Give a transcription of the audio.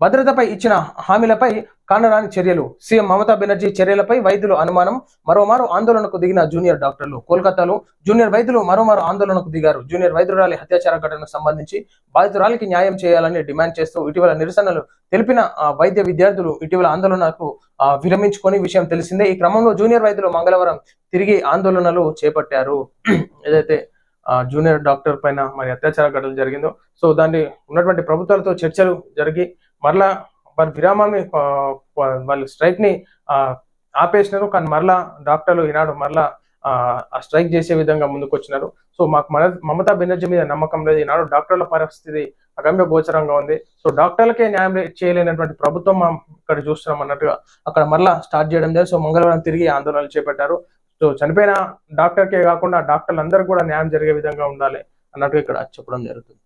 భద్రతపై ఇచ్చిన హామీలపై కానరాని చర్యలు. సీఎం మమతా బెనర్జీ చర్యలపై వైద్యులు అనుమానం మరోమారు ఆందోళనకు దిగిన జూనియర్ డాక్టర్లు. కోల్కతాలో జూనియర్ వైద్యులు మరోమారు ఆందోళనకు దిగారు. జూనియర్ వైద్యురాలి హత్యాచార ఘటనకు సంబంధించి బాధితురాలికి న్యాయం చేయాలని డిమాండ్ చేస్తూ ఇటీవల నిరసనలు తెలిపిన వైద్య విద్యార్థులు ఇటీవల ఆందోళనకు విరమించుకొని విషయం తెలిసిందే. ఈ క్రమంలో జూనియర్ వైద్యులు మంగళవారం తిరిగి ఆందోళనలు చేపట్టారు. ఏదైతే జూనియర్ డాక్టర్ పైన మరి అత్యాచార ఘటన జరిగిందో సో దాన్ని ఉన్నటువంటి ప్రభుత్వాలతో చర్చలు జరిగి మరలా వారి విరామాన్ని వాళ్ళు స్ట్రైక్ని ఆపేసినారు. కానీ మరలా డాక్టర్లు ఈనాడు మరలా ఆ, స్ట్రైక్ చేసే విధంగా ముందుకు వచ్చినారు సో మాకు మన మమతా బెనర్జీ మీద నమ్మకం లేదు. ఈనాడు డాక్టర్ల పరిస్థితి అగమ్య గోచరంగా ఉంది. సో డాక్టర్లకే న్యాయం చేయలేనటువంటి ప్రభుత్వం మనం ఇక్కడ చూస్తున్నాం అన్నట్టుగా అక్కడ మరలా స్టార్ట్ చేయడం జరిగింది. సో మంగళవారం తిరిగి ఆందోళనలు చేపట్టారు. సో చనిపోయిన డాక్టర్కే కాకుండా డాక్టర్లు అందరూ కూడా న్యాయం జరిగే విధంగా ఉండాలి అన్నట్టుగా ఇక్కడ చెప్పడం జరుగుతుంది.